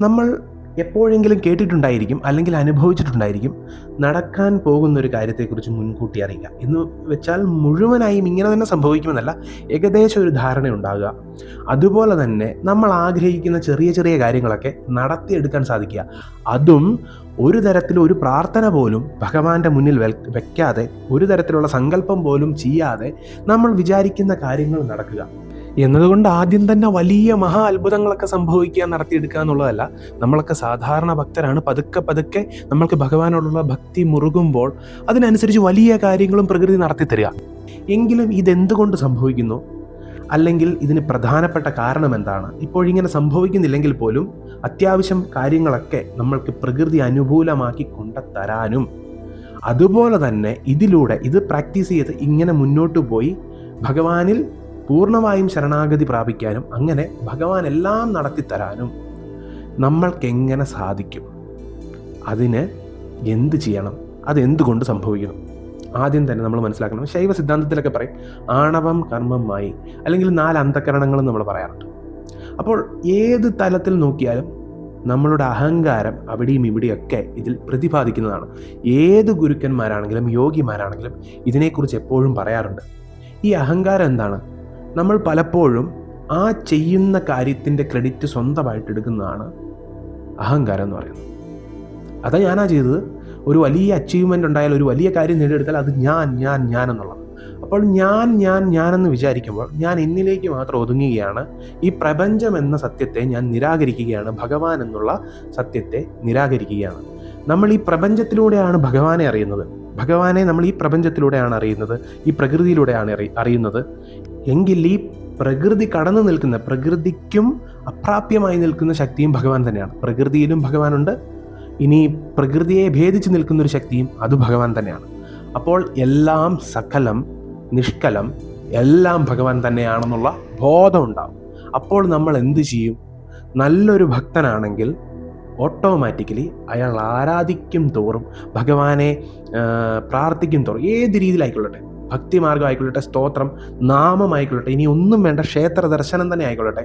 നമ്മൾ എപ്പോഴെങ്കിലും കേട്ടിട്ടുണ്ടായിരിക്കും അല്ലെങ്കിൽ അനുഭവിച്ചിട്ടുണ്ടായിരിക്കും നടക്കാൻ പോകുന്ന ഒരു കാര്യത്തെക്കുറിച്ച് മുൻകൂട്ടി അറിയുക. എന്ന് വെച്ചാൽ മുഴുവനായും ഇങ്ങനെ തന്നെ സംഭവിക്കുമെന്നല്ല ഏകദേശം ഒരു ധാരണ ഉണ്ടാകുക. അതുപോലെ തന്നെ നമ്മൾ ആഗ്രഹിക്കുന്ന ചെറിയ ചെറിയ കാര്യങ്ങളൊക്കെ നടത്തിയെടുക്കാൻ സാധിക്കുക. അതും ഒരു തരത്തിലും ഒരു പ്രാർത്ഥന പോലും ഭഗവാന്റെ മുന്നിൽ വെക്കാതെ ഒരു തരത്തിലുള്ള സങ്കല്പം പോലും ചെയ്യാതെ നമ്മൾ വിചാരിക്കുന്ന കാര്യങ്ങൾ നടക്കുക. എന്നതുകൊണ്ട് ആദ്യം തന്നെ വലിയ മഹാ അത്ഭുതങ്ങളൊക്കെ സംഭവിക്കുക നടത്തിയെടുക്കുക എന്നുള്ളതല്ല. നമ്മളൊക്കെ സാധാരണ ഭക്തരാണ്. പതുക്കെ പതുക്കെ നമ്മൾക്ക് ഭഗവാനോടുള്ള ഭക്തി മുറുകുമ്പോൾ അതിനനുസരിച്ച് വലിയ കാര്യങ്ങളും പ്രകൃതി നടത്തി തരിക. എങ്കിലും ഇതെന്തുകൊണ്ട് സംഭവിക്കുന്നു? അല്ലെങ്കിൽ ഇതിന് പ്രധാനപ്പെട്ട കാരണം എന്താണ്? ഇപ്പോഴിങ്ങനെ സംഭവിക്കുന്നില്ലെങ്കിൽ പോലും അത്യാവശ്യം കാര്യങ്ങളൊക്കെ നമ്മൾക്ക് പ്രകൃതി അനുകൂലമാക്കി കൊണ്ടുതരാനും അതുപോലെ തന്നെ ഇതിലൂടെ ഇത് പ്രാക്ടീസ് ചെയ്ത് ഇങ്ങനെ മുന്നോട്ട് പോയി ഭഗവാനിൽ പൂർണമായും ശരണാഗതി പ്രാപിക്കാനും അങ്ങനെ ഭഗവാൻ എല്ലാം നടത്തിത്തരാനും നമ്മൾക്കെങ്ങനെ സാധിക്കും? അതിന് എന്ത് ചെയ്യണം? അതെന്തുകൊണ്ട് സംഭവിക്കണം? ആദ്യം തന്നെ നമ്മൾ മനസ്സിലാക്കണം. ശൈവ സിദ്ധാന്തത്തിലൊക്കെ പറയും ആണവം കർമ്മമായി അല്ലെങ്കിൽ നാല് അന്ധകരണങ്ങളും നമ്മൾ പറയാറുണ്ട്. അപ്പോൾ ഏത് തലത്തിൽ നോക്കിയാലും നമ്മളുടെ അഹങ്കാരം അവിടെയും ഇവിടെയൊക്കെ ഇതിൽ പ്രതിപാദിക്കുന്നതാണ്. ഏത് ഗുരുക്കന്മാരാണെങ്കിലും യോഗിമാരാണെങ്കിലും ഇതിനെക്കുറിച്ച് എപ്പോഴും പറയാറുണ്ട്. ഈ അഹങ്കാരം എന്താണ്? നമ്മൾ പലപ്പോഴും ആ ചെയ്യുന്ന കാര്യത്തിന്റെ ക്രെഡിറ്റ് സ്വന്തമായിട്ട് എടുക്കുന്നതാണ് അഹങ്കാരം എന്ന് പറയുന്നത്. അതാ ഞാനാ ചെയ്തത്. ഒരു വലിയ അച്ചീവ്മെന്റ് ഉണ്ടായാൽ ഒരു വലിയ കാര്യം നേടിയെടുത്താൽ അത് ഞാൻ ഞാൻ ഞാൻ എന്നുള്ളത് അപ്പോൾ ഞാൻ ഞാൻ ഞാനെന്ന് വിചാരിക്കുമ്പോൾ ഞാൻ എന്നിലേക്ക് മാത്രം ഒതുങ്ങുകയാണ്. ഈ പ്രപഞ്ചം എന്ന സത്യത്തെ ഞാൻ നിരാകരിക്കുകയാണ്. ഭഗവാൻ എന്നുള്ള സത്യത്തെ നിരാകരിക്കുകയാണ്. നമ്മൾ ഈ പ്രപഞ്ചത്തിലൂടെയാണ് ഭഗവാനെ അറിയുന്നത്. ഭഗവാനെ നമ്മൾ ഈ പ്രപഞ്ചത്തിലൂടെയാണ് അറിയുന്നത്. ഈ പ്രകൃതിയിലൂടെയാണ് അറി അറിയുന്നത്. എങ്കിൽ ഈ പ്രകൃതി കടന്നു നിൽക്കുന്ന പ്രകൃതിക്കും അപ്രാപ്യമായി നിൽക്കുന്ന ശക്തിയും ഭഗവാൻ തന്നെയാണ്. പ്രകൃതിയിലും ഭഗവാനുണ്ട്. ഇനി പ്രകൃതിയെ ഭേദിച്ച് നിൽക്കുന്ന ഒരു ശക്തിയും അത് ഭഗവാൻ തന്നെയാണ്. അപ്പോൾ എല്ലാം സകലം നിഷ്കലം എല്ലാം ഭഗവാൻ തന്നെയാണെന്നുള്ള ബോധം ഉണ്ടാവും. അപ്പോൾ നമ്മൾ എന്ത് ചെയ്യും? നല്ലൊരു ഭക്തനാണെങ്കിൽ ഓട്ടോമാറ്റിക്കലി അയാൾ ആരാധിക്കും തോറും ഭഗവാനെ പ്രാർത്ഥിക്കും തോറും ഏത് രീതിയിലായിക്കൊള്ളട്ടെ ഭക്തിമാർഗം ആയിക്കൊള്ളട്ടെ സ്തോത്രം നാമമായിക്കൊള്ളട്ടെ ഇനി ഒന്നും വേണ്ട ക്ഷേത്ര ദർശനം തന്നെ ആയിക്കൊള്ളട്ടെ.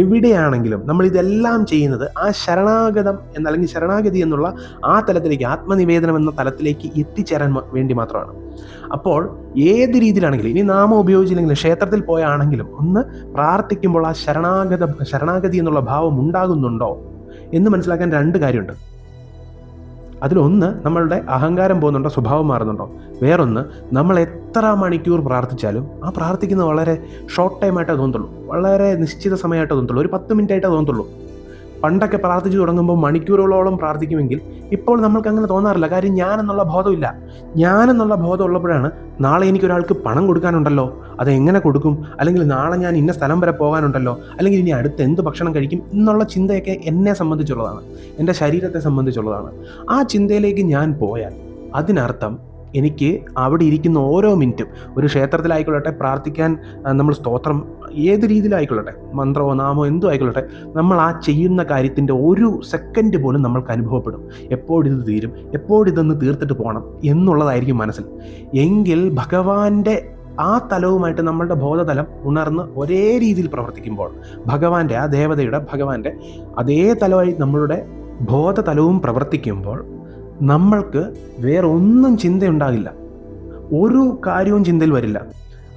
എവിടെയാണെങ്കിലും നമ്മൾ ഇതെല്ലാം ചെയ്യുന്നത് ആ ശരണാഗതം എന്ന അല്ലെങ്കിൽ ശരണാഗതി എന്നുള്ള ആ തലത്തിലേക്ക് ആത്മനിവേദനം എന്ന തലത്തിലേക്ക് എത്തിച്ചേരാൻ വേണ്ടി മാത്രമാണ്. അപ്പോൾ ഏത് രീതിയിലാണെങ്കിലും ഇനി നാമം ഉപയോഗിച്ചില്ലെങ്കിലും ക്ഷേത്രത്തിൽ പോയാണെങ്കിലും ഒന്ന് പ്രാർത്ഥിക്കുമ്പോൾ ആ ശരണാഗത ശരണാഗതി എന്നുള്ള ഭാവം ഉണ്ടാകുന്നുണ്ടോ എന്ന് മനസ്സിലാക്കാൻ രണ്ട് കാര്യമുണ്ട്. അതിലൊന്ന് നമ്മളുടെ അഹങ്കാരം പോകുന്നുണ്ടോ സ്വഭാവം മാറുന്നുണ്ടോ? വേറൊന്ന് നമ്മൾ എത്ര മണിക്കൂർ പ്രാർത്ഥിച്ചാലും ആ പ്രാർത്ഥിക്കുന്നത് വളരെ ഷോർട്ട് ടൈമായിട്ടേ തോന്നത്തുള്ളൂ. വളരെ നിശ്ചിത സമയമായിട്ടേ തോന്നത്തുള്ളൂ. ഒരു പത്ത് മിനിറ്റ് ആയിട്ടേ തോന്നത്തുള്ളൂ. പണ്ടൊക്കെ പ്രാർത്ഥിച്ചു തുടങ്ങുമ്പോൾ മണിക്കൂറുകളോളം പ്രാർത്ഥിക്കുമെങ്കിൽ ഇപ്പോൾ നമ്മൾക്ക് അങ്ങനെ തോന്നാറില്ല. കാര്യം ഞാനെന്നുള്ള ബോധമില്ല. ഞാനെന്നുള്ള ബോധം ഉള്ളപ്പോഴാണ് നാളെ എനിക്കൊരാൾക്ക് പണം കൊടുക്കാനുണ്ടല്ലോ. അത് എങ്ങനെ കൊടുക്കും? അല്ലെങ്കിൽ നാളെ ഞാൻ ഇന്ന സ്ഥലം വരെ പോകാനുണ്ടല്ലോ. അല്ലെങ്കിൽ ഇനി അടുത്ത് എന്ത് ഭക്ഷണം കഴിക്കും എന്നുള്ള ചിന്തയൊക്കെ എന്നെ സംബന്ധിച്ചുള്ളതാണ്. എന്റെ ശരീരത്തെ സംബന്ധിച്ചുള്ളതാണ്. ആ ചിന്തയിലേക്ക് ഞാൻ പോയാൽ അതിനർത്ഥം എനിക്ക് അവിടെ ഇരിക്കുന്ന ഓരോ മിനിറ്റും ഒരു ക്ഷേത്രത്തിലായിക്കൊള്ളട്ടെ പ്രാർത്ഥിക്കാൻ നമ്മൾ സ്തോത്രം ഏത് രീതിയിലായിക്കൊള്ളട്ടെ മന്ത്രമോ നാമോ എന്തോ ആയിക്കൊള്ളട്ടെ നമ്മൾ ആ ചെയ്യുന്ന കാര്യത്തിന്റെ ഒരു സെക്കൻഡ് പോലും നമ്മൾക്ക് അനുഭവപ്പെടും. എപ്പോഴിത് തീരും? എപ്പോഴിതൊന്ന് തീർത്തിട്ട് പോകണം? എന്നുള്ളതായിരിക്കും മനസ്സിൽ. എങ്കിൽ ഭഗവാന്റെ ആ തലവുമായിട്ട് നമ്മളുടെ ബോധതലം ഉണർന്ന് ഒരേ രീതിയിൽ പ്രവർത്തിക്കുമ്പോൾ ഭഗവാന്റെ ആ ദേവതയുടെ ഭഗവാന്റെ അതേ തലമായി നമ്മളുടെ ബോധതലവും പ്രവർത്തിക്കുമ്പോൾ നമ്മൾക്ക് വേറെ ഒന്നും ചിന്തയുണ്ടാകില്ല. ഒരു കാര്യവും ചിന്തയിൽ വരില്ല.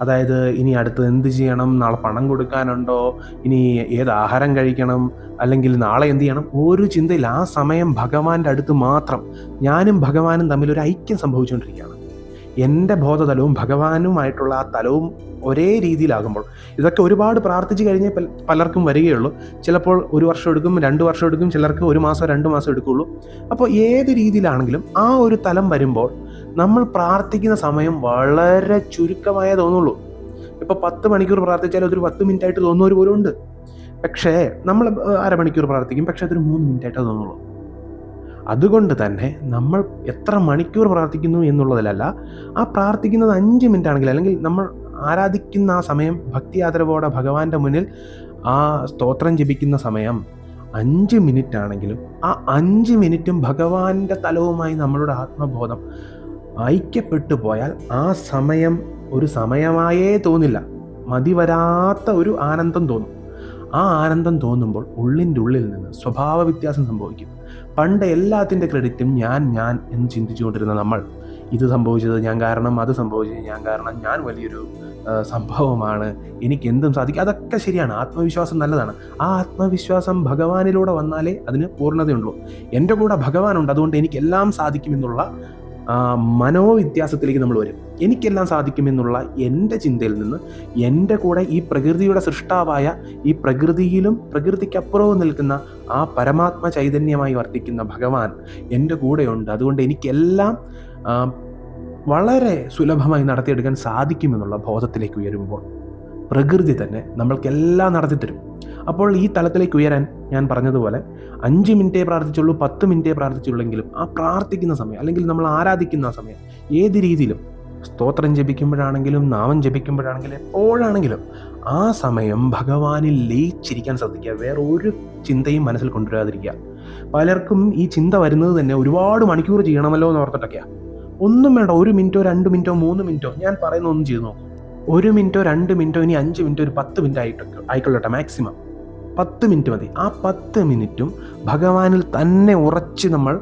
അതായത് ഇനി അടുത്ത് എന്ത് ചെയ്യണം? നാളെ പണം കൊടുക്കാനുണ്ടോ? ഇനി ഏത് ആഹാരം കഴിക്കണം? അല്ലെങ്കിൽ നാളെ എന്ത് ചെയ്യണം? ഒരു ചിന്തയിൽ ആ സമയം ഭഗവാന്റെ അടുത്ത് മാത്രം ഞാനും ഭഗവാനും തമ്മിൽ ഒരു ഐക്യം സംഭവിച്ചുകൊണ്ടിരിക്കുകയാണ്. എന്റെ ബോധതലവും ഭഗവാനുമായിട്ടുള്ള ആ തലവും ഒരേ രീതിയിലാകുമ്പോൾ ഇതൊക്കെ ഒരുപാട് പ്രാർത്ഥിച്ചു കഴിഞ്ഞേ പലർക്കും വരികയുള്ളൂ. ചിലപ്പോൾ ഒരു വർഷം എടുക്കും രണ്ട് വർഷം എടുക്കും ചിലർക്ക് ഒരു മാസം രണ്ട് മാസം എടുക്കുകയുള്ളൂ. അപ്പോൾ ഏത് രീതിയിലാണെങ്കിലും ആ ഒരു തലം വരുമ്പോൾ നമ്മൾ പ്രാർത്ഥിക്കുന്ന സമയം വളരെ ചുരുക്കമായേ തോന്നുള്ളൂ. ഇപ്പോൾ പത്ത് മണിക്കൂർ പ്രാർത്ഥിച്ചാൽ അതൊരു പത്ത് മിനിറ്റ് ആയിട്ട് തോന്നുന്നവർ പോലും ഉണ്ട്. പക്ഷേ നമ്മൾ അരമണിക്കൂർ പ്രാർത്ഥിക്കും പക്ഷേ അതൊരു മൂന്ന് മിനിറ്റ് ആയിട്ടേ തോന്നുള്ളൂ. അതുകൊണ്ട് തന്നെ നമ്മൾ എത്ര മണിക്കൂർ പ്രാർത്ഥിക്കുന്നു എന്നുള്ളതിലല്ല ആ പ്രാർത്ഥിക്കുന്നത് അഞ്ച് മിനിറ്റ് ആണെങ്കിൽ അല്ലെങ്കിൽ നമ്മൾ ആരാധിക്കുന്ന ആ സമയം ഭക്തി ആദരവോടെ ഭഗവാന്റെ മുന്നിൽ ആ സ്തോത്രം ജപിക്കുന്ന സമയം അഞ്ച് മിനിറ്റ് ആണെങ്കിലും ആ അഞ്ച് മിനിറ്റും ഭഗവാന്റെ തലവുമായി നമ്മളുടെ ആത്മബോധം ഐക്യപ്പെട്ടു പോയാൽ ആ സമയം ഒരു സമയമായേ തോന്നില്ല. മതി വരാത്ത ഒരു ആനന്ദം തോന്നും. ആ ആനന്ദം തോന്നുമ്പോൾ ഉള്ളിന്റെ ഉള്ളിൽ നിന്ന് സ്വഭാവ വ്യത്യാസം സംഭവിക്കും. പണ്ട് എല്ലാത്തിന്റെ ക്രെഡിറ്റും ഞാൻ ഞാൻ എന്ന് ചിന്തിച്ചുകൊണ്ടിരുന്ന നമ്മൾ ഇത് സംഭവിച്ചത് ഞാൻ കാരണം അത് സംഭവിച്ചത് ഞാൻ കാരണം ഞാൻ വലിയൊരു സംഭവമാണ് എനിക്ക് എന്തും സാധിക്കും. അതൊക്കെ ശരിയാണ്. ആത്മവിശ്വാസം നല്ലതാണ്. ആ ആത്മവിശ്വാസം ഭഗവാനിലൂടെ വന്നാലേ അതിന് പൂർണതയുള്ളൂ. എന്റെ കൂടെ ഭഗവാനുണ്ട് അതുകൊണ്ട് എനിക്കെല്ലാം സാധിക്കുമെന്നുള്ള ആ, മനോവ്യത്യാസത്തിലേക്ക് നമ്മൾ വരും. എനിക്കെല്ലാം സാധിക്കുമെന്നുള്ള എന്റെ ചിന്തയിൽ നിന്ന് എന്റെ കൂടെ ഈ പ്രകൃതിയുടെ സൃഷ്ടാവായ ഈ പ്രകൃതിയിലും പ്രകൃതിക്കപ്പുറവും നിൽക്കുന്ന ആ പരമാത്മ ചൈതന്യമായി വർത്തിക്കുന്ന ഭഗവാൻ എന്റെ കൂടെയുണ്ട്. അതുകൊണ്ട് എനിക്കെല്ലാം വളരെ സുലഭമായി നടത്തിയെടുക്കാൻ സാധിക്കുമെന്നുള്ള ബോധത്തിലേക്ക് ഉയരുമ്പോൾ. പ്രകൃതി തന്നെ നമ്മൾക്കെല്ലാം നടത്തിത്തരും. അപ്പോൾ ഈ തലത്തിലേക്ക് ഉയരാൻ ഞാൻ പറഞ്ഞതുപോലെ അഞ്ച് മിനിറ്റേ പ്രാർത്ഥിച്ചുള്ളൂ പത്ത് മിനിറ്റേ പ്രാർത്ഥിച്ചുള്ളെങ്കിലും ആ പ്രാർത്ഥിക്കുന്ന സമയം അല്ലെങ്കിൽ നമ്മൾ ആരാധിക്കുന്ന ആ സമയം ഏത് രീതിയിലും സ്തോത്രം ജപിക്കുമ്പോഴാണെങ്കിലും നാമം ജപിക്കുമ്പോഴാണെങ്കിലും എപ്പോഴാണെങ്കിലും ആ സമയം ഭഗവാനിൽ ലയിച്ചിരിക്കാൻ ശ്രദ്ധിക്കുക. വേറെ ഒരു ചിന്തയും മനസ്സിൽ കൊണ്ടുവരാതിരിക്കുക. പലർക്കും ഈ ചിന്ത വരുന്നത് തന്നെ ഒരുപാട് മണിക്കൂർ ചെയ്യണമല്ലോ എന്ന് ഓർത്തിട്ടൊക്കെയാണ് ഒന്നും വേണ്ട ഒരു മിനിറ്റോ രണ്ട് മിനിറ്റോ മൂന്ന് മിനിറ്റോ ഞാൻ പറയുന്ന ഒന്നും ചെയ്തു നോക്കും. ഒരു മിനിറ്റോ രണ്ട് മിനിറ്റോ ഇനി അഞ്ച് മിനിറ്റോ ഒരു പത്ത് മിനിറ്റ് ആയിട്ടൊക്കെ ആയിക്കൊള്ളട്ടെ മാക്സിമം പത്ത് മിനിറ്റ് മതി. ആ പത്ത് മിനിറ്റും ഭഗവാനിൽ തന്നെ ഉറച്ച് നമ്മൾ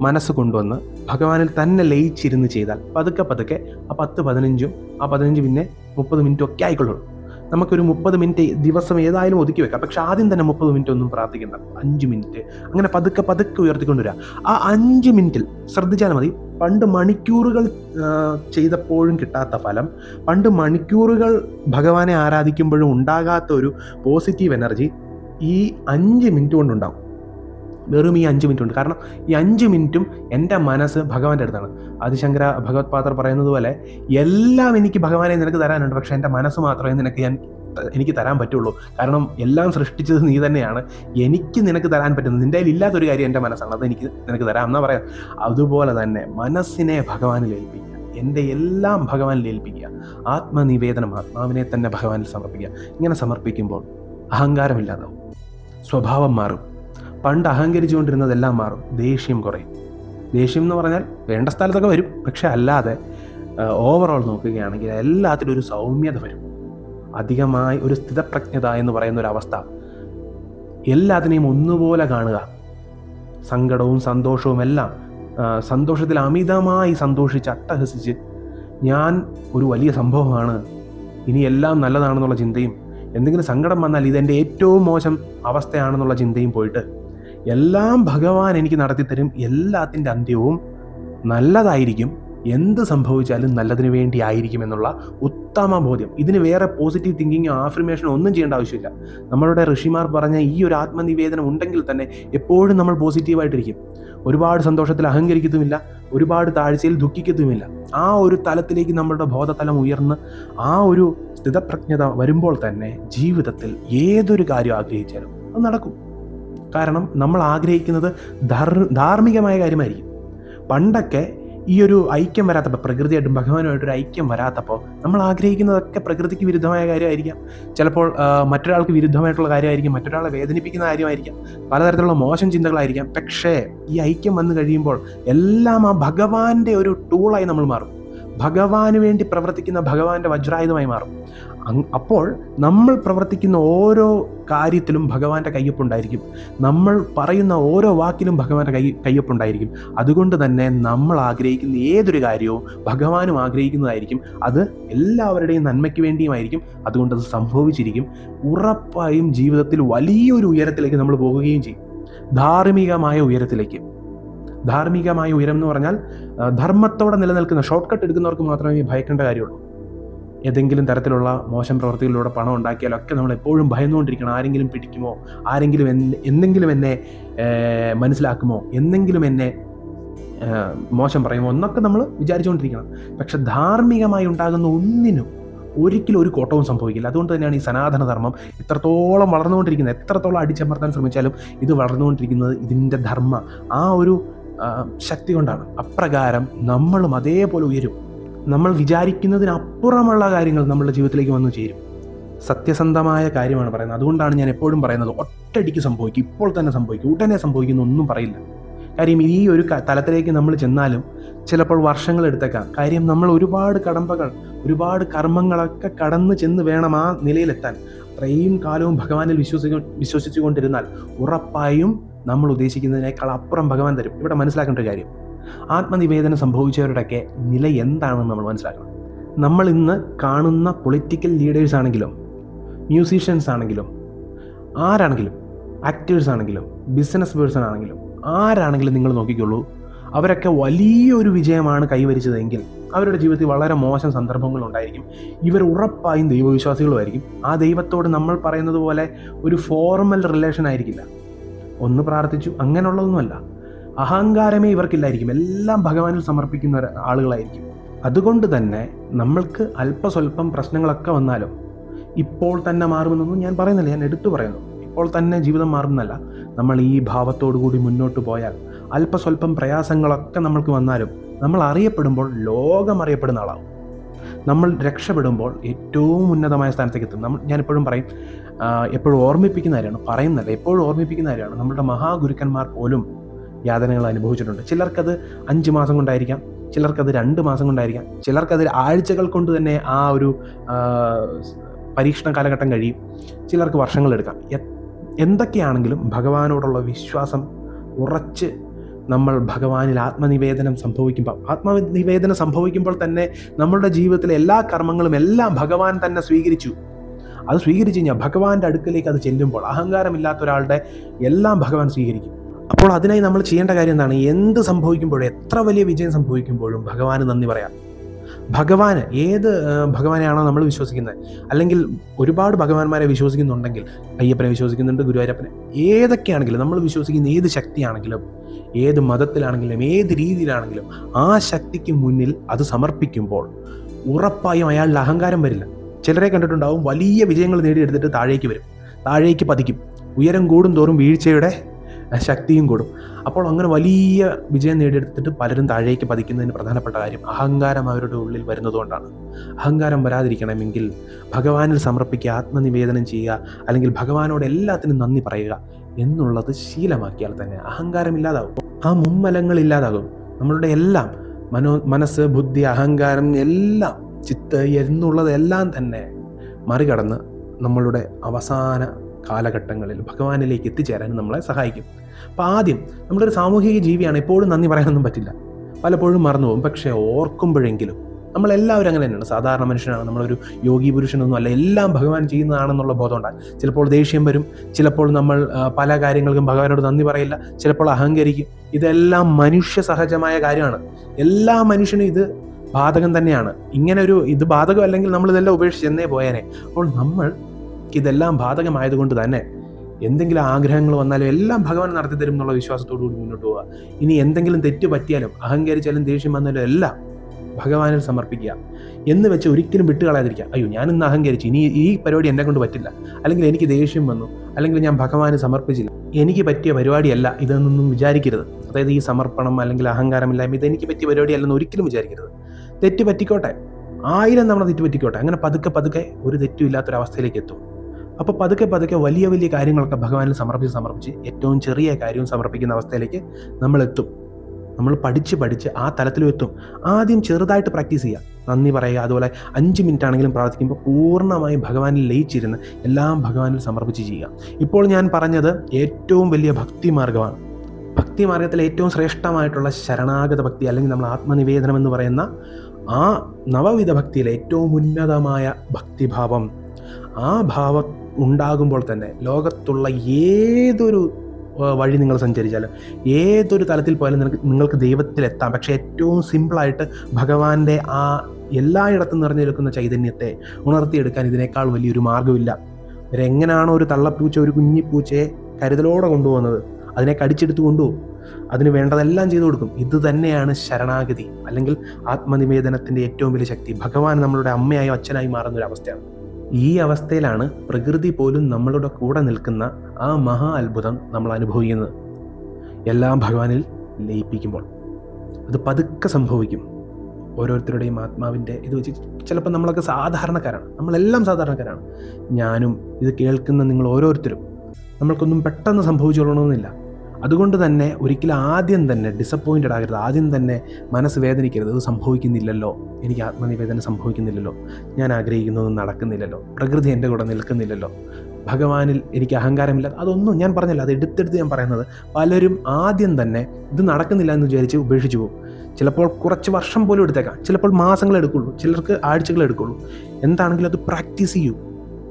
മനസ്സ് കൊണ്ടുവന്ന് ഭഗവാനിൽ തന്നെ ലയിച്ചിരുന്ന് ചെയ്താൽ പതുക്കെ പതുക്കെ ആ പത്ത് പതിനഞ്ചും ആ പതിനഞ്ച് പിന്നെ മുപ്പത് മിനിറ്റും ഒക്കെ ആയിക്കൊള്ളൂ. നമുക്കൊരു മുപ്പത് മിനിറ്റ് ദിവസം ഏതായാലും ഒതുക്കി വെക്കാം. പക്ഷെ ആദ്യം തന്നെ മുപ്പത് മിനിറ്റ് ഒന്നും പ്രാർത്ഥിക്കണ്ട. അഞ്ച് മിനിറ്റ്. അങ്ങനെ പതുക്കെ പതുക്കെ ഉയർത്തിക്കൊണ്ട് വരിക ആ അഞ്ച് മിനിറ്റിൽ ശ്രദ്ധിച്ചാൽ മതി. പണ്ട് മണിക്കൂറുകൾ ചെയ്തപ്പോഴും കിട്ടാത്ത ഫലം പണ്ട് മണിക്കൂറുകൾ ഭഗവാനെ ആരാധിക്കുമ്പോഴും ഉണ്ടാകാത്ത ഒരു പോസിറ്റീവ് എനർജി ഈ അഞ്ച് മിനിറ്റ് കൊണ്ടുണ്ടാവും. വെറും ഈ അഞ്ച് മിനിറ്റ് ഉണ്ട് കാരണം ഈ അഞ്ച് മിനിറ്റും എന്റെ മനസ്സ് ഭഗവാന്റെ അടുത്താണ്. ആദിശങ്കര ഭഗവത് പാത്ര പറയുന്നത് പോലെ എല്ലാം എനിക്ക് ഭഗവാനെ നിനക്ക് തരാനുണ്ട്. പക്ഷേ എന്റെ മനസ്സ് മാത്രമേ നിനക്ക് ഞാൻ എനിക്ക് തരാൻ പറ്റുള്ളൂ. കാരണം എല്ലാം സൃഷ്ടിച്ചത് നീ തന്നെയാണ്. എനിക്ക് നിനക്ക് തരാൻ പറ്റുന്നത്. നിന്റെ കയ്യിൽ ഇല്ലാത്തൊരു കാര്യം എന്റെ മനസ്സാണ്. അത് എനിക്ക് നിനക്ക് തരാം എന്നാ പറയാം. അതുപോലെ തന്നെ മനസ്സിനെ ഭഗവാനിൽ ഏൽപ്പിക്കുക. എന്റെ എല്ലാം ഭഗവാനിൽ ഏൽപ്പിക്കുക. ആത്മനിവേദനം ആത്മാവിനെ തന്നെ ഭഗവാനിൽ സമർപ്പിക്കുക. ഇങ്ങനെ സമർപ്പിക്കുമ്പോൾ അഹങ്കാരമില്ലാതാവും. സ്വഭാവം മാറും. പണ്ട് അഹങ്കരിച്ചുകൊണ്ടിരുന്നതെല്ലാം മാറും. ദേഷ്യം കുറയും. ദേഷ്യം എന്ന് പറഞ്ഞാൽ വേണ്ട സ്ഥലത്തൊക്കെ വരും. പക്ഷെ അല്ലാതെ ഓവറോൾ നോക്കുകയാണെങ്കിൽ എല്ലാത്തിലും ഒരു സൗമ്യത വരും. അധികമായി ഒരു സ്ഥിതപ്രജ്ഞത എന്ന് പറയുന്ന ഒരു അവസ്ഥ. എല്ലാത്തിനെയും ഒന്നുപോലെ കാണുക. സങ്കടവും സന്തോഷവും എല്ലാം സന്തോഷത്തിൽ അമിതമായി സന്തോഷിച്ച് അട്ടഹസിച്ച് ഞാൻ ഒരു വലിയ സംഭവമാണ് ഇനി എല്ലാം നല്ലതാണെന്നുള്ള ചിന്തയും എന്തെങ്കിലും സങ്കടം വന്നാൽ ഇതെന്റെ ഏറ്റവും മോശം അവസ്ഥയാണെന്നുള്ള ചിന്തയും പോയിട്ട് എല്ലാം ഭഗവാൻ എനിക്ക് നടത്തിത്തരും എല്ലാത്തിന്റെ അന്ത്യവും നല്ലതായിരിക്കും. എന്ത് സംഭവിച്ചാലും നല്ലതിന് വേണ്ടി ആയിരിക്കും എന്നുള്ള ഉത്തമ ബോധ്യം. ഇതിന് വേറെ പോസിറ്റീവ് തിങ്കിങ്ങോ ആഫർമേഷനോ ഒന്നും ചെയ്യേണ്ട ആവശ്യമില്ല. നമ്മളുടെ ഋഷിമാർ പറഞ്ഞ ഈ ഒരു ആത്മനിവേദനം ഉണ്ടെങ്കിൽ തന്നെ എപ്പോഴും നമ്മൾ പോസിറ്റീവായിട്ടിരിക്കും ഒരുപാട് സന്തോഷത്തിൽ അഹങ്കരിക്കത്തുമില്ല ഒരുപാട് താഴ്ചയിൽ ദുഃഖിക്കത്തുമില്ല. ആ ഒരു തലത്തിലേക്ക് നമ്മളുടെ ബോധതലം ഉയർന്ന് ആ ഒരു സ്ഥിതപ്രജ്ഞത വരുമ്പോൾ തന്നെ ജീവിതത്തിൽ ഏതൊരു കാര്യം ആഗ്രഹിച്ചാലും അത് നടക്കും. കാരണം നമ്മൾ ആഗ്രഹിക്കുന്നത് ധാർമ്മികമായ കാര്യമായിരിക്കും. പണ്ടൊക്കെ ഈ ഒരു ഐക്യം വരാത്തപ്പോൾ പ്രകൃതിയായിട്ടും ഭഗവാനുമായിട്ടൊരു ഐക്യം വരാത്തപ്പോൾ നമ്മൾ ആഗ്രഹിക്കുന്നതൊക്കെ പ്രകൃതിക്ക് വിരുദ്ധമായ കാര്യമായിരിക്കാം. ചിലപ്പോൾ മറ്റൊരാൾക്ക് വിരുദ്ധമായിട്ടുള്ള കാര്യമായിരിക്കും മറ്റൊരാളെ വേദനിപ്പിക്കുന്ന കാര്യമായിരിക്കാം പലതരത്തിലുള്ള മോശം ചിന്തകളായിരിക്കാം. പക്ഷേ ഈ ഐക്യം വന്നു കഴിയുമ്പോൾ എല്ലാം ആ ഭഗവാന്റെ ഒരു ടൂളായി നമ്മൾ മാറും. ഭഗവാന് വേണ്ടി പ്രവർത്തിക്കുന്ന ഭഗവാന്റെ വജ്രായുധമായി മാറും. അപ്പോൾ നമ്മൾ പ്രവർത്തിക്കുന്ന ഓരോ കാര്യത്തിലും ഭഗവാന്റെ കയ്യൊപ്പുണ്ടായിരിക്കും. നമ്മൾ പറയുന്ന ഓരോ വാക്കിലും ഭഗവാന്റെ കൈ കയ്യൊപ്പുണ്ടായിരിക്കും. അതുകൊണ്ട് തന്നെ നമ്മൾ ആഗ്രഹിക്കുന്ന ഏതൊരു കാര്യവും ഭഗവാനും ആഗ്രഹിക്കുന്നതായിരിക്കും. അത് എല്ലാവരുടെയും നന്മയ്ക്ക് വേണ്ടിയുമായിരിക്കും. അതുകൊണ്ട് അത് സംഭവിച്ചിരിക്കും. ഉറപ്പായും ജീവിതത്തിൽ വലിയൊരു ഉയരത്തിലേക്ക് നമ്മൾ പോകുകയും ചെയ്യും. ധാർമ്മികമായ ഉയരത്തിലേക്ക്. ധാർമ്മികമായ ഉയരം എന്ന് പറഞ്ഞാൽ ധർമ്മത്തോടെ നിലനിൽക്കുന്ന ഷോർട്ട് കട്ട് എടുക്കുന്നവർക്ക് മാത്രമേ ഭയക്കേണ്ട കാര്യമുള്ളൂ. ഏതെങ്കിലും തരത്തിലുള്ള മോശം പ്രവൃത്തികളിലൂടെ പണം ഉണ്ടാക്കിയാലൊക്കെ നമ്മൾ എപ്പോഴും ഭയന്നുകൊണ്ടിരിക്കണം. ആരെങ്കിലും പിടിക്കുമോ? ആരെങ്കിലും എന്തെങ്കിലും എന്നെ മനസ്സിലാക്കുമോ? എന്തെങ്കിലും എന്നെ മോശം പറയുമോ? എന്നൊക്കെ നമ്മൾ വിചാരിച്ചുകൊണ്ടിരിക്കണം. പക്ഷെ ധാർമ്മികമായി ഉണ്ടാകുന്ന ഒന്നിനും ഒരിക്കലും ഒരു കോട്ടവും സംഭവിക്കില്ല. അതുകൊണ്ട് തന്നെയാണ് ഈ സനാതന ധർമ്മം ഇത്രത്തോളം വളർന്നുകൊണ്ടിരിക്കുന്നത്. എത്രത്തോളം അടിച്ചമർത്താൻ ശ്രമിച്ചാലും ഇത് വളർന്നുകൊണ്ടിരിക്കുന്നത് ഇതിന്റെ ധർമ്മ. ആ ഒരു ശക്തി കൊണ്ടാണ്. അപ്രകാരം നമ്മളും അതേപോലെ ഉയരും. നമ്മൾ വിചാരിക്കുന്നതിനപ്പുറമുള്ള കാര്യങ്ങൾ നമ്മളുടെ ജീവിതത്തിലേക്ക് വന്നു ചേരും. സത്യസന്ധമായ കാര്യമാണ് പറയുന്നത്. അതുകൊണ്ടാണ് ഞാൻ എപ്പോഴും പറയുന്നത് ഒറ്റയടിക്ക് സംഭവിക്കും. ഇപ്പോൾ തന്നെ സംഭവിക്കും. ഉടനെ സംഭവിക്കുന്ന ഒന്നും പറയില്ല. കാര്യം ഈ ഒരു തലത്തിലേക്ക് നമ്മൾ ചെന്നാലും ചിലപ്പോൾ വർഷങ്ങൾ എടുത്തേക്കാം. കാര്യം നമ്മൾ ഒരുപാട് കടമ്പകൾ ഒരുപാട് കർമ്മങ്ങളൊക്കെ കടന്നു ചെന്ന് വേണം ആ നിലയിലെത്താൻ. അത്രയും കാലവും ഭഗവാനിൽ വിശ്വസിക്ക വിശ്വസിച്ചുകൊണ്ടിരുന്നാൽ ഉറപ്പായും നമ്മൾ ഉദ്ദേശിക്കുന്നതിനേക്കാൾ അപ്പുറം ഭഗവാൻ തരും. ഇവിടെ മനസ്സിലാക്കേണ്ട ഒരു കാര്യം. ആത്മനിവേദനം സംഭവിച്ചവരുടെയൊക്കെ നില എന്താണെന്ന് നമ്മൾ മനസ്സിലാക്കണം. നമ്മൾ ഇന്ന് കാണുന്ന പൊളിറ്റിക്കൽ ലീഡേഴ്സ് ആണെങ്കിലും മ്യൂസീഷ്യൻസ് ആണെങ്കിലും ആരാണെങ്കിലും ആക്ടേഴ്സ് ആണെങ്കിലും ബിസിനസ് പേഴ്സൺ ആണെങ്കിലും ആരാണെങ്കിലും നിങ്ങൾ നോക്കിക്കോളൂ അവരൊക്കെ വലിയൊരു വിജയമാണ് കൈവരിച്ചതെങ്കിൽ അവരുടെ ജീവിതത്തിൽ വളരെ മോശം സന്ദർഭങ്ങൾ ഉണ്ടായിരിക്കും. ഇവർ ഉറപ്പായും ദൈവവിശ്വാസികളുമായിരിക്കും. ആ ദൈവത്തോട് നമ്മൾ പറയുന്നത് പോലെ ഒരു ഫോർമൽ റിലേഷൻ ആയിരിക്കില്ല. ഒന്ന് പ്രാർത്ഥിച്ചു. അങ്ങനെയുള്ളതൊന്നുമല്ല. അഹങ്കാരമേ ഇവർക്കില്ലായിരിക്കും. എല്ലാം ഭഗവാനിൽ സമർപ്പിക്കുന്ന ആളുകളായിരിക്കും. അതുകൊണ്ട് തന്നെ നമ്മൾക്ക് അല്പസ്വല്പം പ്രശ്നങ്ങളൊക്കെ വന്നാലും ഇപ്പോൾ തന്നെ മാറുമെന്നൊന്നും ഞാൻ പറയുന്നില്ല. ഞാൻ എടുത്തു പറയുന്നു. ഇപ്പോൾ തന്നെ ജീവിതം മാറുന്നല്ല നമ്മൾ ഈ ഭാവത്തോടു കൂടി മുന്നോട്ട് പോയാൽ അല്പസ്വല്പം പ്രയാസങ്ങളൊക്കെ നമ്മൾക്ക് വന്നാലും നമ്മൾ അറിയപ്പെടുമ്പോൾ ലോകം അറിയപ്പെടുന്ന ആളാവും. നമ്മൾ രക്ഷപ്പെടുമ്പോൾ ഏറ്റവും ഉന്നതമായ സ്ഥാനത്തേക്ക് എത്തും. നമ്മൾ ഞാൻ എപ്പോഴും പറയും എപ്പോഴും ഓർമ്മിപ്പിക്കുന്ന കാര്യമാണ് പറയുന്നല്ല എപ്പോഴും ഓർമ്മിപ്പിക്കുന്ന കാര്യമാണ്. നമ്മുടെ മഹാഗുരുക്കന്മാർ പോലും യാതനകൾ അനുഭവിച്ചിട്ടുണ്ട്. ചിലർക്കത് അഞ്ച് മാസം കൊണ്ടായിരിക്കാം ചിലർക്കത് രണ്ട് മാസം കൊണ്ടായിരിക്കാം ചിലർക്കത് ആഴ്ചകൾ കൊണ്ട് തന്നെ ആ ഒരു പരീക്ഷണ കാലഘട്ടം കഴിയും ചിലർക്ക് വർഷങ്ങളെടുക്കാം എന്തൊക്കെയാണെങ്കിലും ഭഗവാനോടുള്ള വിശ്വാസം ഉറച്ച് നമ്മൾ ഭഗവാനിൽ ആത്മനിവേദനം സംഭവിക്കുമ്പോൾ ആത്മനിവേദനം സംഭവിക്കുമ്പോൾ തന്നെ നമ്മളുടെ ജീവിതത്തിലെ എല്ലാ കർമ്മങ്ങളും എല്ലാം ഭഗവാൻ തന്നെ സ്വീകരിച്ചു. അത് സ്വീകരിച്ചു കഴിഞ്ഞാൽ ഭഗവാന്റെ അടുക്കലേക്ക് അത് ചെല്ലുമ്പോൾ അഹങ്കാരമില്ലാത്ത ഒരാളുടെ എല്ലാം ഭഗവാൻ സ്വീകരിക്കും. അപ്പോൾ അതിനായി നമ്മൾ ചെയ്യേണ്ട കാര്യം എന്താണ്? എന്ത് സംഭവിക്കുമ്പോഴും എത്ര വലിയ വിജയം സംഭവിക്കുമ്പോഴും ഭഗവാന് നന്ദി പറയാം. ഭഗവാന് ഏത് ഭഗവാനെയാണോ നമ്മൾ വിശ്വസിക്കുന്നത്? അല്ലെങ്കിൽ ഒരുപാട് ഭഗവാന്മാരെ വിശ്വസിക്കുന്നുണ്ടെങ്കിൽ അയ്യപ്പനെ വിശ്വസിക്കുന്നുണ്ട് ഗുരുവായൂരപ്പനെ ഏതൊക്കെയാണെങ്കിലും നമ്മൾ വിശ്വസിക്കുന്ന ഏത് ശക്തിയാണെങ്കിലും ഏത് മതത്തിലാണെങ്കിലും ഏത് രീതിയിലാണെങ്കിലും ആ ശക്തിക്ക് മുന്നിൽ അത് സമർപ്പിക്കുമ്പോൾ ഉറപ്പായും അയാളിൽ അഹങ്കാരം വരില്ല. ചിലരെ കണ്ടിട്ടുണ്ടാവും വലിയ വിജയങ്ങൾ നേടിയെടുത്തിട്ട് താഴേക്ക് വരും. താഴേക്ക് പതിക്കും. ഉയരം കൂടും തോറും വീഴ്ചയുടെ ശക്തിയും കൂടും. അപ്പോൾ അങ്ങനെ വലിയ വിജയം നേടിയെടുത്തിട്ട് പലരും താഴേക്ക് പതിക്കുന്നതിന് പ്രധാനപ്പെട്ട കാര്യം അഹങ്കാരം അവരുടെ ഉള്ളിൽ വരുന്നതുകൊണ്ടാണ്. അഹങ്കാരം വരാതിരിക്കണമെങ്കിൽ ഭഗവാനിൽ സമർപ്പിക്കുക ആത്മനിവേദനം ചെയ്യുക അല്ലെങ്കിൽ ഭഗവാനോട് എല്ലാത്തിനും നന്ദി പറയുക എന്നുള്ളത് ശീലമാക്കിയാൽ തന്നെ അഹങ്കാരം ഇല്ലാതാകും ആ മുമ്മലങ്ങൾ ഇല്ലാതാകും. നമ്മളുടെ എല്ലാം മനോ മനസ്സ് ബുദ്ധി അഹങ്കാരം എല്ലാം ചിത്ത് എന്നുള്ളതെല്ലാം തന്നെ മറികടന്ന് നമ്മളുടെ അവസാന കാലഘട്ടങ്ങളിൽ ഭഗവാനിലേക്ക് എത്തിച്ചേരാൻ നമ്മളെ സഹായിക്കും. അപ്പോൾ ആദ്യം നമ്മളൊരു സാമൂഹിക ജീവിയാണ് എപ്പോഴും നന്ദി പറയാനൊന്നും പറ്റില്ല. പലപ്പോഴും മറന്നു പോകും. പക്ഷേ ഓർക്കുമ്പോഴെങ്കിലും നമ്മളെല്ലാവരും അങ്ങനെ തന്നെയാണ്. സാധാരണ മനുഷ്യനാണ് നമ്മളൊരു യോഗി പുരുഷനൊന്നും അല്ല. എല്ലാം ഭഗവാൻ ചെയ്യുന്നതാണെന്നുള്ള ബോധം ഉണ്ടാകും ചിലപ്പോൾ ദേഷ്യം വരും ചിലപ്പോൾ നമ്മൾ പല കാര്യങ്ങൾക്കും ഭഗവാനോട് നന്ദി പറയില്ല ചിലപ്പോൾ അഹങ്കരിക്കും. ഇതെല്ലാം മനുഷ്യ സഹജമായ കാര്യമാണ്. എല്ലാ മനുഷ്യനും ഇത് ബാധകം തന്നെയാണ്. ഇങ്ങനെ ഒരു ഇത് ബാധകം അല്ലെങ്കിൽ നമ്മൾ ഇതെല്ലാം ഉപേക്ഷിച്ച് എന്നേ പോയേനെ. അപ്പോൾ നമ്മൾ ഇതെല്ലാം ബാധകമായതുകൊണ്ട് തന്നെ എന്തെങ്കിലും ആഗ്രഹങ്ങൾ വന്നാലും എല്ലാം ഭഗവാൻ നടത്തി തരും എന്നുള്ള വിശ്വാസത്തോടു കൂടി മുന്നോട്ട് പോവുക. ഇനി എന്തെങ്കിലും തെറ്റ് പറ്റിയാലും അഹങ്കരിച്ചാലും ദേഷ്യം വന്നാലും എല്ലാം ഭഗവാനിൽ സമർപ്പിക്കുക. എന്ന് വെച്ച് ഒരിക്കലും വിട്ടുകളയാതിരിക്കുക അയ്യോ ഞാൻ ഇന്ന് അഹങ്കരിച്ചു. ഇനി ഈ പരിപാടി എന്നെ കൊണ്ട് പറ്റില്ല. അല്ലെങ്കിൽ എനിക്ക് ദേഷ്യം വന്നു. അല്ലെങ്കിൽ ഞാൻ ഭഗവാന് സമർപ്പിച്ചില്ല. എനിക്ക് പറ്റിയ പരിപാടിയല്ല ഇതെന്നൊന്നും വിചാരിക്കരുത്. അതായത് ഈ സമർപ്പണം അല്ലെങ്കിൽ അഹങ്കാരമില്ലായ്മ ഇത് എനിക്ക് പറ്റിയ പരിപാടിയല്ലെന്ന് ഒരിക്കലും വിചാരിക്കരുത്. തെറ്റ് പറ്റിക്കോട്ടെ. ആയിരം തവണ തെറ്റ് പറ്റിക്കോട്ടെ. അങ്ങനെ പതുക്കെ പതുക്കെ ഒരു തെറ്റുമില്ലാത്തൊരവസ്ഥയിലേക്ക് എത്തും. അപ്പോൾ പതുക്കെ പതുക്കെ വലിയ വലിയ കാര്യങ്ങളൊക്കെ ഭഗവാനിൽ സമർപ്പിച്ച് സമർപ്പിച്ച് ഏറ്റവും ചെറിയ കാര്യവും സമർപ്പിക്കുന്ന അവസ്ഥയിലേക്ക് നമ്മൾ എത്തും നമ്മൾ പഠിച്ച് പഠിച്ച് ആ തലത്തിലും എത്തും. ആദ്യം ചെറുതായിട്ട് പ്രാക്ടീസ് ചെയ്യുക നന്ദി പറയുക. അതുപോലെ അഞ്ച് മിനിറ്റ് ആണെങ്കിലും പ്രാർത്ഥിക്കുമ്പോൾ പൂർണമായി ഭഗവാനിൽ ലയിച്ചിരുന്ന് എല്ലാം ഭഗവാനിൽ സമർപ്പിച്ച് ചെയ്യുക. ഇപ്പോൾ ഞാൻ പറഞ്ഞത് ഏറ്റവും വലിയ ഭക്തി മാർഗമാണ് ഭക്തി മാർഗത്തിലെ ഏറ്റവും ശ്രേഷ്ഠമായിട്ടുള്ള ശരണാഗത ഭക്തി അല്ലെങ്കിൽ നമ്മൾ ആത്മനിവേദനം എന്ന് പറയുന്ന ആ നവവിധ ഭക്തിയിലെ ഏറ്റവും ഉന്നതമായ ഭക്തിഭാവം. ആ ഭാവം ഉണ്ടാകുമ്പോൾ തന്നെ ലോകത്തുള്ള ഏതൊരു വഴി നിങ്ങൾ സഞ്ചരിച്ചാലും ഏതൊരു തലത്തിൽ പോയാലും നിങ്ങൾക്ക് നിങ്ങൾക്ക് ദൈവത്തിലെത്താം പക്ഷേ ഏറ്റവും സിമ്പിളായിട്ട് ഭഗവാന്റെ ആ എല്ലായിടത്തും നിറഞ്ഞു നിൽക്കുന്ന ചൈതന്യത്തെ ഉണർത്തിയെടുക്കാൻ ഇതിനേക്കാൾ വലിയൊരു മാർഗമില്ല. ഇവരെങ്ങനെയാണോ ഒരു തള്ളപ്പൂച്ച ഒരു കുഞ്ഞിപ്പൂച്ചയെ കരുതലോടെ കൊണ്ടുപോകുന്നത്? അതിനെ കടിച്ചെടുത്ത് കൊണ്ടുപോകും. അതിന് വേണ്ടതെല്ലാം ചെയ്തു കൊടുക്കും. ഇത് തന്നെയാണ് ശരണാഗതി അല്ലെങ്കിൽ ആത്മനിവേദനത്തിന്റെ ഏറ്റവും വലിയ ശക്തി. ഭഗവാൻ നമ്മളുടെ അമ്മയായോ അച്ഛനായി മാറുന്ന ഒരു അവസ്ഥയാണ്. ഈ അവസ്ഥയിലാണ് പ്രകൃതി പോലും നമ്മളുടെ കൂടെ നിൽക്കുന്ന ആ മഹാ അത്ഭുതം നമ്മൾ അനുഭവിക്കുന്നത്. എല്ലാം ഭഗവാനിൽ ലയിപ്പിക്കുമ്പോൾ. അത് പതുക്കെ സംഭവിക്കും. ഓരോരുത്തരുടെയും ആത്മാവിന്റെ ഇത് വെച്ച് ചിലപ്പോൾ നമ്മളൊക്കെ സാധാരണക്കാരാണ്. നമ്മളെല്ലാം സാധാരണക്കാരാണ്. ഞാനും ഇത് കേൾക്കുന്ന നിങ്ങൾ ഓരോരുത്തരും. നമ്മൾക്കൊന്നും പെട്ടെന്ന് സംഭവിച്ചുകൊള്ളണമെന്നില്ല അതുകൊണ്ട് തന്നെ ഒരിക്കലും ആദ്യം തന്നെ ഡിസപ്പോയിന്റഡ് ആകരുത്. ആദ്യം തന്നെ മനസ്സ് വേദനിക്കരുത്. ഇത് സംഭവിക്കുന്നില്ലല്ലോ. എനിക്ക് ആത്മനിവേദന സംഭവിക്കുന്നില്ലല്ലോ. ഞാൻ ആഗ്രഹിക്കുന്നതൊന്നും നടക്കുന്നില്ലല്ലോ. പ്രകൃതി എന്റെ കൂടെ നിൽക്കുന്നില്ലല്ലോ. ഭഗവാനിൽ എനിക്ക് അഹങ്കാരമില്ല. അതൊന്നും ഞാൻ പറഞ്ഞില്ല. അത് എടുത്തെടുത്ത് ഞാൻ പറയുന്നത് പലരും ആദ്യം തന്നെ ഇത് നടക്കുന്നില്ല എന്ന് വിചാരിച്ച് ഉപേക്ഷിച്ചു പോകും. ചിലപ്പോൾ കുറച്ച് വർഷം പോലും എടുത്തേക്കാം. ചിലപ്പോൾ മാസങ്ങൾ എടുക്കുള്ളൂ. ചിലർക്ക് ആഴ്ചകൾ എടുക്കുള്ളൂ. എന്താണെങ്കിലും അത് പ്രാക്ടീസ് ചെയ്യൂ.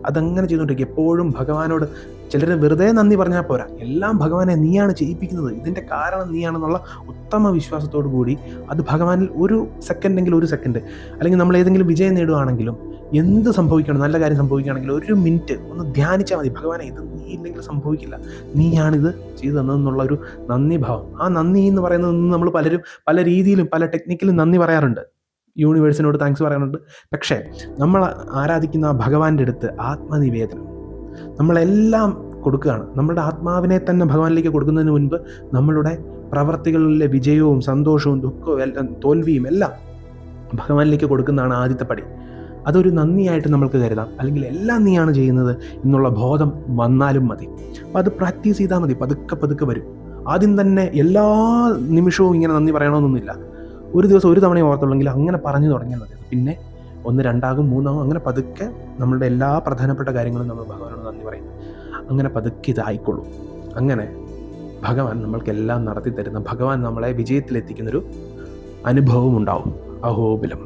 അതങ്ങനെ ചെയ്തുകൊണ്ടിരിക്കും എപ്പോഴും ഭഗവാനോട് ചിലർ വെറുതെ നന്ദി പറഞ്ഞാൽ പോരാ. എല്ലാം ഭഗവാനെ നീയാണ് ചെയ്യിപ്പിക്കുന്നത്. ഇതിന്റെ കാരണം നീയാണെന്നുള്ള ഉത്തമ വിശ്വാസത്തോടു കൂടി അത് ഭഗവാനിൽ ഒരു സെക്കൻഡെങ്കിലും ഒരു സെക്കൻഡ് അല്ലെങ്കിൽ നമ്മൾ ഏതെങ്കിലും വിജയം നേടുകയാണെങ്കിലും എന്ത് സംഭവിക്കണം നല്ല കാര്യം സംഭവിക്കുകയാണെങ്കിൽ ഒരു മിനിറ്റ് ഒന്ന് ധ്യാനിച്ചാൽ മതി. ഭഗവാനെ ഇത് നീ ഇല്ലെങ്കിൽ സംഭവിക്കില്ല. നീയാണിത് ചെയ്തു തന്നതെന്നുള്ള ഒരു നന്ദി ഭാവം. ആ നന്ദി എന്ന് പറയുന്നത് നമ്മൾ പലരും പല രീതിയിലും പല ടെക്നിക്കിലും നന്ദി പറയാറുണ്ട്. യൂണിവേഴ്സിനോട് താങ്ക്സ് പറയാറുണ്ട്. പക്ഷേ നമ്മൾ ആരാധിക്കുന്ന ഭഗവാന്റെ അടുത്ത് ആത്മനിവേദനം. നമ്മളെല്ലാം കൊടുക്കുകയാണ്. നമ്മളുടെ ആത്മാവിനെ തന്നെ ഭഗവാനിലേക്ക് കൊടുക്കുന്നതിന് മുൻപ് നമ്മളുടെ പ്രവർത്തികളിലെ വിജയവും സന്തോഷവും ദുഃഖവും എല്ലാം തോൽവിയും എല്ലാം ഭഗവാനിലേക്ക് കൊടുക്കുന്നതാണ് ആദ്യത്തെ പടി. അതൊരു നന്ദിയായിട്ട് നമ്മൾക്ക് കരുതാം. അല്ലെങ്കിൽ എല്ലാം നീയാണ് ചെയ്യുന്നത് എന്നുള്ള ബോധം വന്നാലും മതി. അപ്പം അത് പ്രാക്ടീസ് ചെയ്താൽ മതി. പതുക്കെ പതുക്കെ വരും. ആദ്യം തന്നെ എല്ലാ നിമിഷവും ഇങ്ങനെ നന്ദി പറയണമെന്നൊന്നുമില്ല. ഒരു ദിവസം ഒരു തവണ ഓർത്തുള്ളെങ്കിൽ അങ്ങനെ പറഞ്ഞു തുടങ്ങിയാൽ മതി. പിന്നെ ഒന്ന് രണ്ടാകും മൂന്നാകും അങ്ങനെ പതുക്കെ നമ്മളുടെ എല്ലാ പ്രധാനപ്പെട്ട കാര്യങ്ങളും നമ്മൾ ഭഗവാനോട് നന്ദി പറയുന്നു. അങ്ങനെ പതുക്കെ ഇതായിക്കൊള്ളൂ അങ്ങനെ ഭഗവാൻ നമ്മൾക്കെല്ലാം നടത്തി തരുന്ന ഭഗവാൻ നമ്മളെ വിജയത്തിലെത്തിക്കുന്നൊരു അനുഭവം ഉണ്ടാവും അഹോബിലം